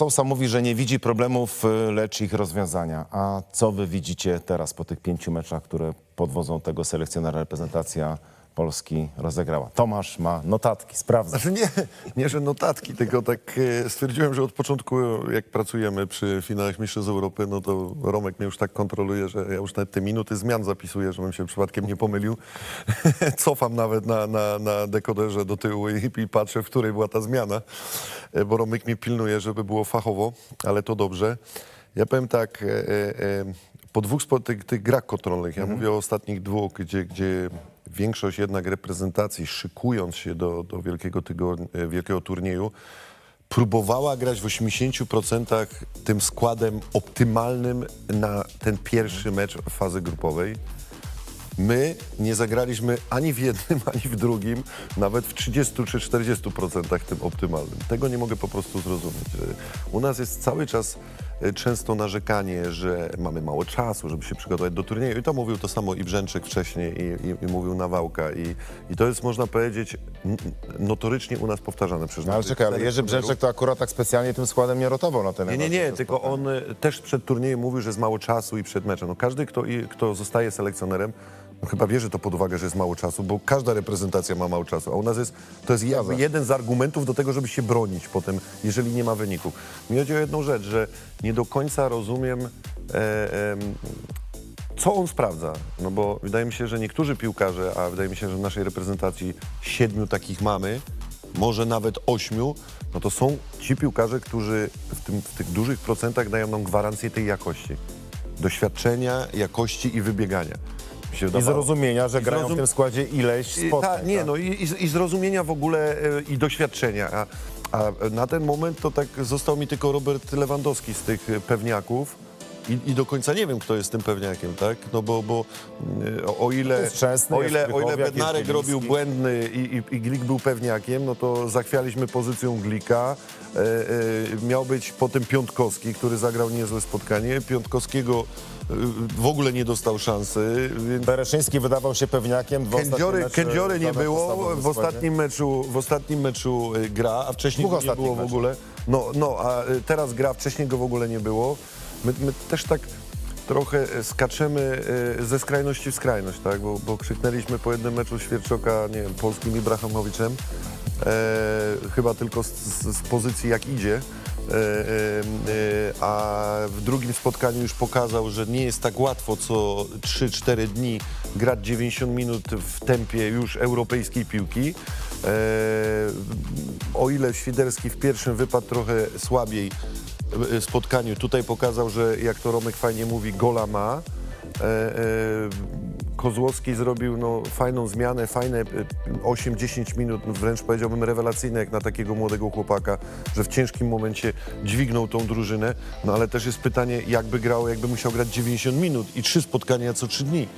Sousa mówi, że nie widzi problemów, y, lecz ich rozwiązania. A co wy widzicie teraz po tych pięciu meczach, które pod wodzą tego selekcjonera reprezentacja Polski rozegrała? Tomasz ma notatki, sprawdza. Znaczy nie, nie, że notatki, tylko tak e, stwierdziłem, że od początku, jak pracujemy przy finałach Mistrzostw Europy, no to Romek mnie już tak kontroluje, że ja już nawet te minuty zmian zapisuję, żebym się przypadkiem nie pomylił. Cofam nawet na, na, na dekoderze do tyłu i, i patrzę, w której była ta zmiana, e, bo Romek mnie pilnuje, żeby było fachowo, ale to dobrze. Ja powiem tak, e, e, e, po dwóch tych, tych grach kontrolnych, ja mówię o ostatnich dwóch, gdzie, gdzie większość jednak reprezentacji, szykując się do, do wielkiego, tygodnia, wielkiego turnieju, próbowała grać w 80% tym składem optymalnym na ten pierwszy mecz fazy grupowej. My nie zagraliśmy ani w jednym, ani w drugim, nawet w 30 czy 40% tym optymalnym. Tego nie mogę po prostu zrozumieć. U nas jest cały czas e, często narzekanie, że mamy mało czasu, żeby się przygotować do turnieju. I to mówił to samo i Brzęczyk wcześniej, i, i, i mówił Nawałka. I, I to jest, można powiedzieć, notorycznie u nas powtarzane przez No, ale czekaj, ale Jerzy. Brzęczek to akurat tak specjalnie tym składem nie rotował na ten Nie, nie, nie, tylko on y, też przed turniejem mówił, że jest mało czasu i przed meczem. No każdy, kto, i- kto zostaje selekcjonerem, chyba bierze to pod uwagę, że jest mało czasu, bo każda reprezentacja ma mało czasu, a u nas jest, to jest jakby jeden z argumentów do tego, żeby się bronić potem, jeżeli nie ma wyników. Mi chodzi o jedną rzecz, że nie do końca rozumiem, e, em, co on sprawdza? No bo wydaje mi się, że niektórzy piłkarze, a wydaje mi się, że w naszej reprezentacji siedmiu takich mamy, może nawet ośmiu, no to są ci piłkarze, którzy w, tym, w tych dużych procentach dają nam gwarancję tej jakości. Doświadczenia, jakości i wybiegania. Mi się I wydawało. zrozumienia, że grają w zrozum- tym składzie ileś I- spotkań. Ta, nie, tak? no i, i, i zrozumienia w ogóle e, i doświadczenia. A, a na ten moment to tak został mi tylko Robert Lewandowski z tych e, pewniaków. I, I do końca nie wiem, kto jest tym pewniakiem, tak? No bo, bo mm, o, o ile, Jest Szczęsny, o jest ile, o ile Krychowiak, jest Bednarek robił błędny i, i, i Glik był pewniakiem, no to zachwialiśmy pozycją Glika. E, e, miał być potem Piątkowski, który zagrał niezłe spotkanie. Piątkowskiego e, w ogóle nie dostał szansy, więc Bereszyński wydawał się pewniakiem. dwa Kędziory, kędziory nie było, w ostatnim meczu, w ostatnim meczu y, gra, a wcześniej go nie było w ogóle. No, no, a y, teraz gra, wcześniej go w ogóle nie było. My, my też tak trochę y, skaczemy ze skrajności w skrajność, tak? Bo, bo krzyknęliśmy po jednym meczu Świerczoka, nie wiem, polskim Ibrahimowiczem, e, chyba tylko z, z pozycji jak idzie. E, e, e, a w drugim spotkaniu już pokazał, że nie jest tak łatwo co 3-4 dni grać 90 minut w tempie już europejskiej piłki. O ile Świderski w pierwszym wypadł trochę słabiej spotkaniu, tutaj pokazał, że jak to Romek fajnie mówi, gola ma. Kozłowski zrobił no, fajną zmianę, fajne e, 8-10 minut, no, wręcz powiedziałbym rewelacyjne jak na takiego młodego chłopaka, że w ciężkim momencie dźwignął tą drużynę, no ale też jest pytanie, jakby grał, jakby musiał grać 90 minut i trzy spotkania co trzy dni.